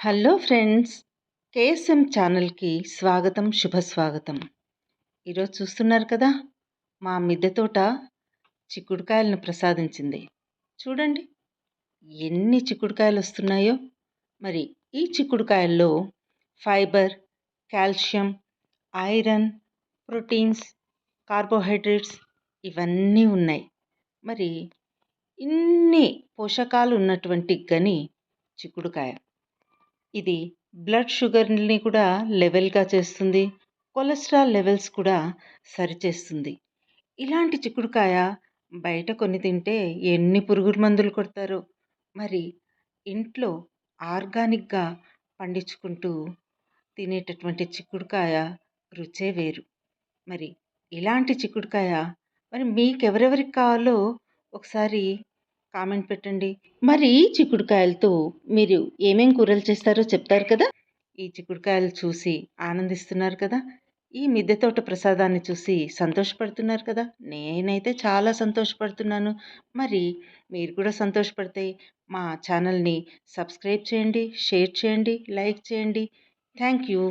Hello friends KSM ఛానల్కి స్వాగతం శుభస్వాగతం. ఈరోజు చూస్తున్నారు కదా మా మిద్దె తోట చిక్కుడుకాయలను ప్రసాదించింది. చూడండి ఎన్ని చిక్కుడుకాయలు వస్తున్నాయో. మరి ఈ చిక్కుడుకాయల్లో fibre calcium iron proteins carbohydrates ఇవన్నీ ఉన్నాయి. మరి ఇన్ని పోషకాలు ఉన్నటువంటి గని చిక్కుడుకాయ. ఇది బ్లడ్ షుగర్ని కూడా లెవెల్గా చేస్తుంది. కొలెస్ట్రాల్ లెవెల్స్ కూడా సరిచేస్తుంది. ఇలాంటి చిక్కుడుకాయ బయట కొన్ని తింటే ఎన్ని పురుగుల మందులు కొడతారో. మరి ఇంట్లో ఆర్గానిక్గా పండించుకుంటూ తినేటటువంటి చిక్కుడుకాయ రుచే వేరు. మరి ఇలాంటి చిక్కుడుకాయ మరి మీకు ఎవరెవరికి కావాలో ఒకసారి కామెంట్ పెట్టండి. మరి ఈ చిక్కుడుకాయలతో మీరు ఏమేం కూరలు చేస్తారో చెప్తారు కదా? ఈ చిక్కుడుకాయలు చూసి ఆనందిస్తున్నారు కదా? ఈ మిద్దె తోట ప్రసాదాన్ని చూసి సంతోషపడుతున్నారు కదా? నేనైతే చాలా సంతోషపడుతున్నాను. మరి మీరు కూడా సంతోషపడితే మా ఛానల్ని సబ్స్క్రైబ్ చేయండి షేర్ చేయండి లైక్ చేయండి. Thank you.